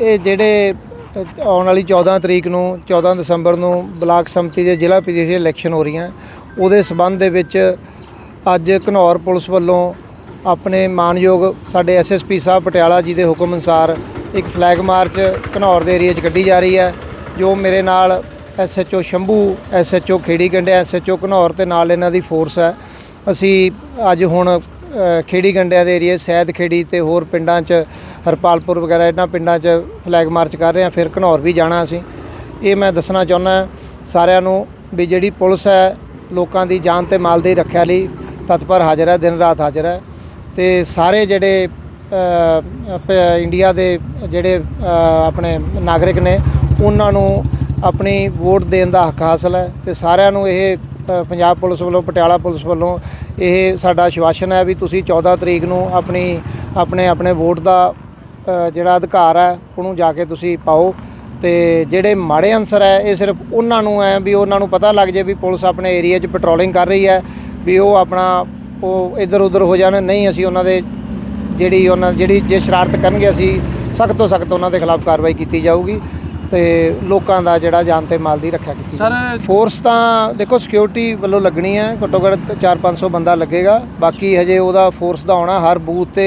ਇਹ ਜਿਹੜੇ ਆਉਣ ਵਾਲੀ 14 ਤਰੀਕ ਨੂੰ 14 ਦਸੰਬਰ ਨੂੰ ਬਲਾਕ ਸਮਤੀ ਦੇ ਜ਼ਿਲ੍ਹਾ ਪੀਜੀਸੀ ਇਲੈਕਸ਼ਨ ਹੋ ਰਹੀਆਂ। ਉਹਦੇ ਸਬੰਧ ਦੇ ਵਿੱਚ ਅੱਜ ਘਨੌਰ ਪੁਲਿਸ ਵੱਲੋਂ ਆਪਣੇ ਮਾਨਯੋਗ ਸਾਡੇ ਐਸਐਸਪੀ ਸਾਹਿਬ ਪਟਿਆਲਾ ਜੀ ਦੇ ਹੁਕਮ ਅਨੁਸਾਰ ਇੱਕ ਫਲੈਗ ਮਾਰਚ ਘਨੌਰ ਦੇ ਏਰੀਆ 'ਚ ਕੱਢੀ ਜਾ ਰਹੀ ਹੈ, ਜੋ ਮੇਰੇ ਨਾਲ SHO Shambhu SHO Kheri Gandiya SHO Ghanaur ਤੇ ਨਾਲ ਇਹਨਾਂ ਦੀ ਫੋਰਸ ਹੈ। ਅਸੀਂ ਅੱਜ ਹੁਣ ਖੇੜੀ ਗੰਡਿਆਂ ਦੇ ਏਰੀਏ ਸੈਦ ਖੇੜੀ ਤੇ ਹੋਰ ਪਿੰਡਾਂ 'ਚ, ਹਰਪਾਲਪੁਰ ਵਗੈਰਾ ਇਹਨਾਂ ਪਿੰਡਾਂ 'ਚ ਫਲੈਗ ਮਾਰਚ ਕਰ ਰਹੇ ਹਾਂ, ਫਿਰ ਘਨੌਰ ਵੀ ਜਾਣਾ ਅਸੀਂ। ਇਹ ਮੈਂ ਦੱਸਣਾ ਚਾਹੁੰਦਾ ਸਾਰਿਆਂ ਨੂੰ ਵੀ ਜਿਹੜੀ ਪੁਲਿਸ ਹੈ, ਲੋਕਾਂ ਦੀ ਜਾਨ ਤੇ ਮਾਲ ਦੀ ਰੱਖਿਆ ਲਈ ਤਤਪਰ ਹਾਜ਼ਰ ਹੈ, ਦਿਨ ਰਾਤ ਹਾਜ਼ਰ ਹੈ। ਤੇ ਸਾਰੇ ਜਿਹੜੇ ਪ- ਇੰਡੀਆ ਦੇ ਜਿਹੜੇ ਆਪਣੇ ਨਾਗਰਿਕ ਨੇ, ਉਹਨਾਂ ਨੂੰ ਆਪਣੀ ਵੋਟ ਦੇਣ ਦਾ ਹੱਕ ਹਾਸਲ ਹੈ ਤੇ ਸਾਰਿਆਂ ਨੂੰ ਇਹ ਪੰਜਾਬ ਪੁਲਿਸ ਵੱਲੋਂ, ਪਟਿਆਲਾ ਪੁਲਿਸ ਵੱਲੋਂ ਇਹ ਸਾਡਾ ਆਸ਼ਵਾਸਨ ਹੈ ਵੀ ਤੁਸੀਂ 14 ਤਰੀਕ ਨੂੰ ਆਪਣੀ, ਆਪਣੇ ਆਪਣੇ ਵੋਟ ਦਾ ਜਿਹੜਾ ਅਧਿਕਾਰ ਹੈ, ਉਹਨੂੰ ਜਾ ਕੇ ਤੁਸੀਂ ਪਾਓ। ਤੇ ਜਿਹੜੇ ਮਾੜੇ ਅਨਸਰ ਹੈ, ਇਹ ਸਿਰਫ ਉਹਨਾਂ ਨੂੰ ਹੈ ਵੀ ਉਹਨਾਂ ਨੂੰ ਪਤਾ ਲੱਗ ਜੇ ਵੀ ਪੁਲਿਸ ਆਪਣੇ ਏਰੀਆ 'ਚ ਪੈਟਰੋਲਿੰਗ ਕਰ ਰਹੀ ਹੈ, ਵੀ ਉਹ ਆਪਣਾ ਉਹ ਇੱਧਰ ਉੱਧਰ ਹੋ ਜਾਣ ਨਹੀਂ ਅਸੀਂ ਉਹਨਾਂ ਦੇ ਜਿਹੜੀ ਉਹਨਾਂ ਜਿਹੜੀ ਜੇ ਸ਼ਰਾਰਤ ਕਰਨਗੇ ਅਸੀਂ ਸਖਤ ਤੋਂ ਸਖਤ ਉਹਨਾਂ ਦੇ ਖਿਲਾਫ ਕਾਰਵਾਈ ਕੀਤੀ ਜਾਊਗੀ ਤੇ ਲੋਕਾਂ ਦਾ ਜਿਹੜਾ ਜਾਨ ਤੇ ਮਾਲ ਦੀ ਰੱਖਿਆ ਕੀਤੀ ਸਰ ਫੋਰਸ ਤਾਂ ਦੇਖੋ ਸਿਕਿਉਰਿਟੀ ਵੱਲੋਂ ਲੱਗਣੀ ਹੈ ਘੱਟੋ ਘੱਟ 4-500 ਬੰਦਾ ਲੱਗੇਗਾ ਬਾਕੀ ਹਜੇ ਉਹਦਾ ਫੋਰਸ ਦਾ ਆਉਣਾ ਹਰ ਬੂਥ ਤੇ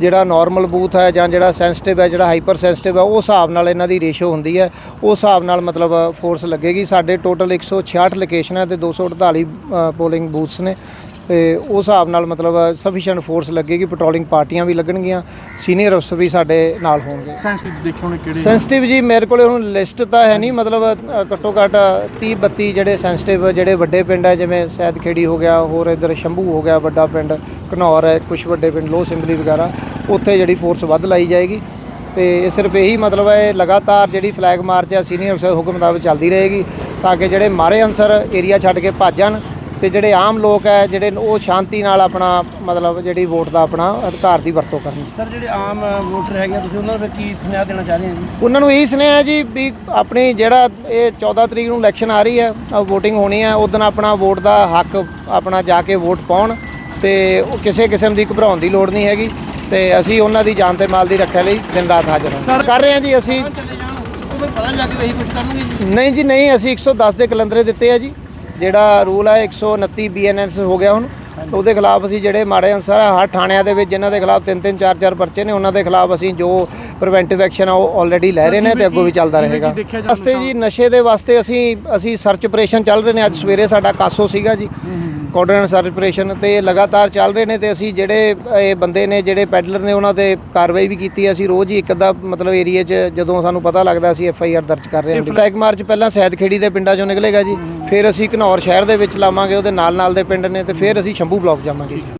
ਜਿਹੜਾ ਨਾਰਮਲ ਬੂਥ ਹੈ ਜਾਂ ਜਿਹੜਾ ਸੈਂਸਿਟਿਵ ਹੈ ਜਿਹੜਾ ਹਾਈਪਰ ਸੈਂਸਿਟਿਵ ਹੈ ਉਹ ਹਿਸਾਬ ਨਾਲ ਇਹਨਾਂ ਦੀ ਰੇਸ਼ੋ ਹੁੰਦੀ ਹੈ ਉਸ ਹਿਸਾਬ ਨਾਲ ਮਤਲਬ ਫੋਰਸ ਲੱਗੇਗੀ। ਸਾਡੇ ਟੋਟਲ 166 ਲੋਕੇਸ਼ਨ ਹੈ ਤੇ 248 ਪੋਲਿੰਗ ਬੂਥਸ ਨੇ। ਤੇ ਉਸ ਹਿਸਾਬ ਨਾਲ ਮਤਲਬ ਸਫੀਸ਼ੀਐਂਟ ਫੋਰਸ ਲੱਗੇਗੀ ਪੈਟਰੋਲਿੰਗ ਪਾਰਟੀਆਂ ਵੀ ਲੱਗਣਗੀਆਂ ਸੀਨੀਅਰ ਅਫਸਰ ਵੀ ਸਾਡੇ ਨਾਲ ਹੋਣਗੇ। ਸੈਂਸਿਟਿਵ ਦੇਖੋ ਨੇ ਕਿਹੜੇ ਸੈਂਸਿਟਿਵ ਜੀ ਮੇਰੇ ਕੋਲੇ ਹੁਣ ਲਿਸਟ ਤਾਂ ਹੈ ਨਹੀਂ ਮਤਲਬ ਘੱਟੋ ਘੱਟ 30 32 ਜਿਹੜੇ ਸੈਂਸਿਟਿਵ ਜਿਹੜੇ ਵੱਡੇ ਪਿੰਡ ਹੈ ਜਿਵੇਂ ਸੈਦ ਖੇੜੀ ਹੋ ਗਿਆ ਹੋਰ ਇਧਰ ਸ਼ੰਭੂ ਹੋ ਗਿਆ ਵੱਡਾ ਪਿੰਡ ਘਨੌਰ ਹੈ ਕੁਝ ਵੱਡੇ ਪਿੰਡ ਲੋ ਸਿੰਬਲੀ ਵਗੈਰਾ ਉੱਥੇ ਜਿਹੜੀ ਫੋਰਸ ਵੱਧ ਲਾਈ ਜਾਏਗੀ। ਤੇ ਇਹ ਸਿਰਫ ਇਹੀ ਮਤਲਬ ਹੈ ਲਗਾਤਾਰ ਜਿਹੜੀ ਫਲੈਗ ਮਾਰਚ ਹੈ ਸੀਨੀਅਰ ਅਫਸਰ ਹੁਕਮ ਮੁਤਾਬਕ ਚੱਲਦੀ ਰਹੇਗੀ ਤਾਂ ਕਿ ਜਿਹੜੇ ਮਾਰੇ ਅਨਸਰ ਏਰੀਆ ਛੱਡ ਕੇ ਭੱਜ ਜਾਣ ਤੇ ਜਿਹੜੇ ਆਮ ਲੋਕ ਹੈ ਜਿਹੜੇ ਉਹ ਸ਼ਾਂਤੀ ਨਾਲ ਆਪਣਾ ਮਤਲਬ ਜਿਹੜੀ ਵੋਟ ਦਾ ਆਪਣਾ ਅਧਿਕਾਰ ਦੀ ਵਰਤੋਂ ਕਰਨ। ਸਰ ਜਿਹੜੇ ਆਮ ਵੋਟਰ ਹੈਗੇ ਤੁਸੀਂ ਉਹਨਾਂ ਨੂੰ ਫਿਰ ਕੀ ਸੁਨੇਹਾ ਦੇਣਾ ਚਾਹ ਰਹੇ ਹੋ ਜੀ? ਉਹਨਾਂ ਨੂੰ ਇਹੀ ਸੁਨੇਹਾ ਜੀ ਵੀ ਆਪਣੀ ਜਿਹੜਾ ਇਹ 14 ਤਰੀਕ ਨੂੰ ਇਲੈਕਸ਼ਨ ਆ ਰਹੀ ਹੈ VOTING ਹੋਣੀ ਹੈ ਉਦੋਂ ਆਪਣਾ ਵੋਟ ਦਾ ਹੱਕ ਆਪਣਾ ਜਾ ਕੇ ਵੋਟ ਪਾਉਣ ਤੇ ਉਹ ਕਿਸੇ ਕਿਸਮ ਦੀ ਘਬਰਾਉਣ ਦੀ ਲੋੜ ਨਹੀਂ ਹੈਗੀ ਤੇ ਅਸੀਂ ਉਹਨਾਂ ਦੀ ਜਾਨ ਤੇ ਮਾਲ ਦੀ ਰੱਖਿਆ ਲਈ ਦਿਨ ਰਾਤ ਹਾਜ਼ਰ ਹਾਂ। ਸਰ- ਕਰ ਰਹੇ ਹਾਂ ਜੀ ਅਸੀਂ। ਨਹੀਂ ਜੀ ਨਹੀਂ ਅਸੀਂ 110 ਦੇ ਕਲੰਦਰੇ ਦਿੱਤੇ ਆ ਜੀ। ਜਿਹੜਾ ਰੂਲ ਹੈ 129 ਬੀਐਨਐਸ ਹੋ ਗਿਆ ਹੁਣ ਉਹਦੇ ਖਿਲਾਫ ਅਸੀਂ ਜਿਹੜੇ ਮਾੜੇ ਅਨਸਰ ਆ ਹਰ ਥਾਣਿਆਂ ਦੇ ਵਿੱਚ ਜਿਨ੍ਹਾਂ ਦੇ ਖਿਲਾਫ ਤਿੰਨ ਤਿੰਨ ਚਾਰ ਚਾਰ ਪਰਚੇ ਨੇ ਉਹਨਾਂ ਦੇ ਖਿਲਾਫ ਅਸੀਂ ਜੋ ਪ੍ਰੀਵੈਂਟਿਵ ਐਕਸ਼ਨ ਆ ਉਹ ਆਲਰੇਡੀ ਲੈ ਰਹੇ ਨੇ ਤੇ ਅੱਗੋਂ ਵੀ ਚੱਲਦਾ ਰਹੇਗਾ। ਵਾਸਤੇ ਜੀ ਨਸ਼ੇ ਦੇ ਵਾਸਤੇ ਅਸੀਂ ਅਸੀਂ ਸਰਚ ਆਪਰੇਸ਼ਨ ਚੱਲ ਰਹੇ ਨੇ ਅੱਜ ਸਵੇਰੇ ਸਾਡਾ ਕਾਸੋ ਸੀਗਾ ਜੀ। ਕੋਆਰਡੀਨੇਟ ਸਰਚ ਆਪਰੇਸ਼ਨ ਤੇ ਲਗਾਤਾਰ ਚੱਲ ਰਹੇ ਨੇ ਤੇ ਅਸੀਂ ਜਿਹੜੇ ਇਹ ਬੰਦੇ ਨੇ ਜਿਹੜੇ ਪੈਡਲਰ ਨੇ ਉਹਨਾਂ ਤੇ ਕਾਰਵਾਈ ਵੀ ਕੀਤੀ ਅਸੀਂ ਰੋਜ਼ ਹੀ ਇੱਕ ਅੱਧਾ ਮਤਲਬ ਏਰੀਆ 'ਚ ਜਦੋਂ ਸਾਨੂੰ ਪਤਾ ਲੱਗਦਾ ਅਸੀਂ ਐਫ ਆਈ ਆਰ ਦਰਜ ਕਰ ਰਹੇ ਹਾਂ। ਫਲੈਗ ਮਾਰਚ ਪਹਿਲਾਂ ਸੈਦ ਖੇੜੀ ਦੇ ਪਿੰਡਾਂ 'ਚੋਂ ਨਿਕਲੇਗਾ ਜੀ। ਫਿਰ ਅਸੀਂ ਘਨੌਰ ਸ਼ਹਿਰ ਦੇ ਵਿੱਚ ਲਾਵਾਂਗੇ ਉਹਦੇ ਨਾਲ ਨਾਲ ਦੇ ਪਿੰਡ ਨੇ ਤੇ ਫਿਰ ਅਸੀਂ ਸ਼ੰਭੂ ਬਲਾਕ ਜਾਵਾਂਗੇ।